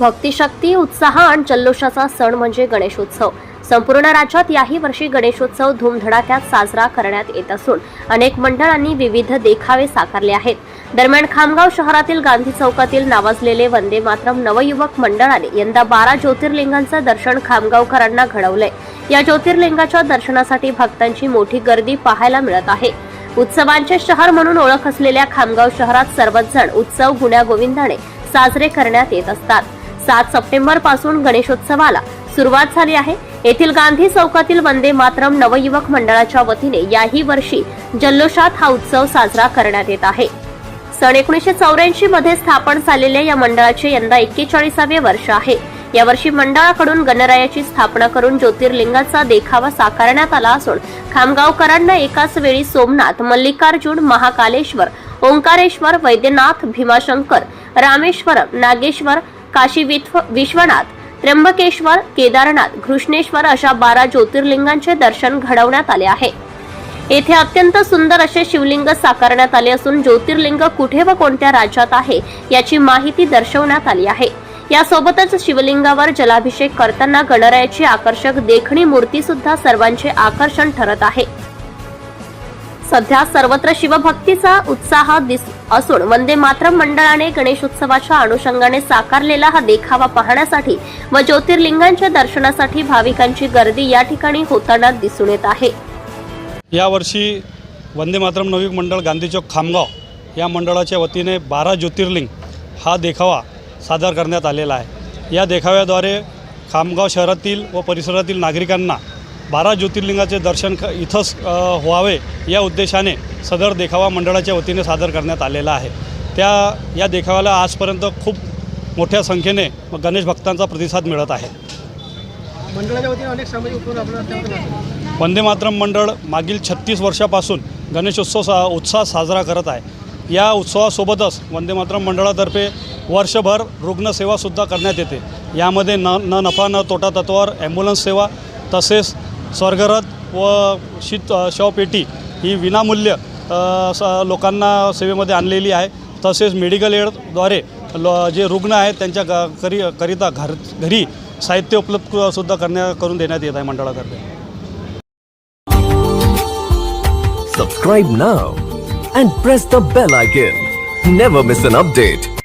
भक्तिशक्ती उत्साह आणि जल्लोषाचा सण म्हणजे गणेशोत्सव. संपूर्ण राज्यात याही वर्षी गणेशोत्सव धूमधडाक्यात साजरा करण्यात येत असून अनेक मंडळांनी विविध देखावे साकारले आहेत. दरम्यान खामगाव शहरातील गांधी चौकातील नावाजलेले वंदे मातरम नवयुवक मंडळाने यंदा बारा ज्योतिर्लिंगांचं दर्शन खामगावकरांना घडवलंय. या ज्योतिर्लिंगाच्या दर्शनासाठी भक्तांची मोठी गर्दी पाहायला मिळत आहे. उत्सवांचे शहर म्हणून ओळख असलेल्या खामगाव शहरात सर्वच जण उत्सव गुण्यागोविंदाने साजरे करण्यात येत असतात. सात सप्टेंबरपासून गणेशोत्सवाला सुरुवात झाली आहे. येथील गांधी चौकातील वंदे मातरम नवयुवक मंडळाच्या वतीने याही वर्षी जल्लोषात हा उत्सव साजरा करण्यात येत आहे. सन एकोणीसशे चौऱ्याऐंशी मध्ये स्थापन झालेल्या या मंडळाचे यंदा एक्केचाळीसावे वर्ष आहे. यावर्षी मंडळाकडून गणरायाची स्थापना करून ज्योतिर्लिंगाचा देखावा साकारण्यात आला असून खामगावकरांना एकाच वेळी सोमनाथ मल्लिकार्जुन महाकालेश्वर ओंकारेश्वर वैद्यनाथ भीमाशंकर रामेश्वरम नागेश्वर काशी विश्वनाथ त्र्यंबकेश्वर केदारनाथ घृष्णेश्वर अशा बारा ज्योतिर्लिंगांचे दर्शन घडवण्यात आले आहे. येथे अत्यंत सुंदर असे शिवलिंग साकारण्यात आले असून ज्योतिर्लिंग कुठे व कोणत्या राज्यात आहे याची माहिती दर्शवण्यात आली आहे. यासोबतच शिवलिंगावर जलाभिषेक करताना गणरायाची आकर्षक देखणी मूर्ती सुद्धा सर्वांचे आकर्षण ठरत आहे. सध्या सर्वत्र शिवभक्तीचा उत्साह दिस असून वंदे मातरम मंडळाने गणेशोत्सवाच्या अनुषंगाने साकारलेला हा देखावा पाहण्यासाठी व ज्योतिर्लिंगांच्या दर्शनासाठी भाविकांची गर्दी या ठिकाणी होताना दिसून येत आहे. यावर्षी वंदे मातरम नवयुग मंडळ गांधी चौक खामगाव या मंडळाच्या वतीने बारा ज्योतिर्लिंग हा देखावा सादर करण्यात आलेला आहे. या देखाव्याद्वारे खामगाव शहरातील व परिसरातील नागरिकांना बारा ज्योतिर्लिंगाचे दर्शन ख इथंच व्हावे या उद्देशाने सदर देखावा मंडळाच्या वतीने सादर करण्यात आलेला आहे. त्या या देखाव्याला आजपर्यंत खूप मोठ्या संख्येने गणेश भक्तांचा प्रतिसाद मिळत आहे. मंडळाच्या वतीने अनेक सामाजिक. वंदे मातरम मंडळ मागील छत्तीस वर्षापासून गणेशोत्सव सा उत्साह साजरा करत आहे. या उत्सवासोबतच वंदे मातरम मंडळातर्फे वर्षभर रुग्णसेवासुद्धा करण्यात येते. यामध्ये न न नफा न तोटा तत्वावर ॲम्ब्युलन्स सेवा तसेच स्वर्गरथ व शीत शवपेटी ही विनामूल्य स लोकांना सेवेमध्ये आणलेली आहे. तसेच मेडिकल एडद्वारे ल जे रुग्ण आहेत त्यांच्या ग करी करिता घर घरी साहित्य उपलब्ध सुद्धा करण्या करून देण्यात येत आहे मंडळातर्फे. Subscribe now and press the bell icon never miss an update